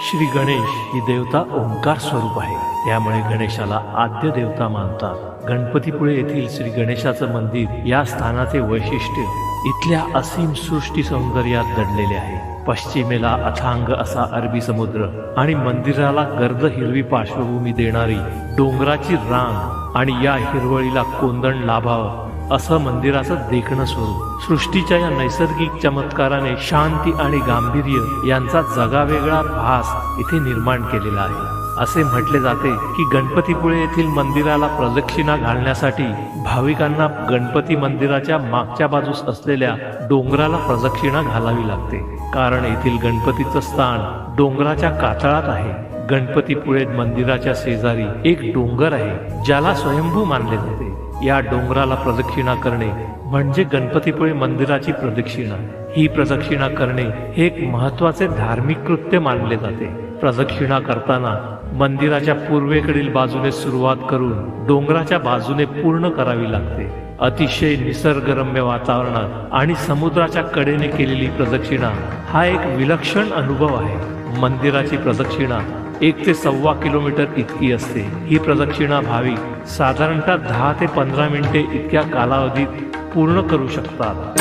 श्री गणेश ही देवता ओंकार स्वरूप आहे. त्यामुळे गणेशाला आद्य देवता मानतात. गणपतीपुळे येथील श्री गणेशाचं मंदिर या स्थानाचे वैशिष्ट्य इथल्या असीम सृष्टी सौंदर्यात दडलेले आहे. पश्चिमेला अथांग असा अरबी समुद्र आणि मंदिराला गर्द हिरवी पार्श्वभूमी देणारी डोंगराची रांग आणि या हिरवळीला कोंदण लाभावं असं मंदिराचं देखणं स्वरूप. सृष्टीच्या या नैसर्गिक चमत्काराने शांती आणि गांभीर्य यांचा जगावेगळा भास इथे निर्माण केलेला आहे. असे म्हटले जाते की गणपतीपुळे येथील मंदिराला प्रदक्षिणा घालण्यासाठी भाविकांना गणपती मंदिराच्या मागच्या बाजूस असलेल्या डोंगराला प्रदक्षिणा घालावी लागते. कारण येथील गणपतीचं स्थान डोंगराच्या कातळात आहे. गणपतीपुळे मंदिराच्या शेजारी एक डोंगर आहे ज्याला स्वयंभू मानले जाते. या डोंगराला प्रदक्षिणा करणे म्हणजे गणपतीपुळे मंदिराची प्रदक्षिणा. ही प्रदक्षिणा करणे हे एक महत्त्वाचे धार्मिक कृत्य मानले जाते. प्रदक्षिणा करताना मंदिराच्या पूर्वेकडील बाजूने सुरुवात करून डोंगराच्या बाजूने पूर्ण करावी लागते. अतिशय निसर्गरम्य वातावरणात आणि समुद्राच्या कडेने केलेली प्रदक्षिणा हा एक विलक्षण अनुभव आहे. मंदिराची प्रदक्षिणा एक ते सव्वा किलोमीटर इतकी असते. ही प्रदक्षिणा भाविक साधारणतः दहा ते पंधरा मिनिटे इतक्या कालावधीत पूर्ण करू शकतात.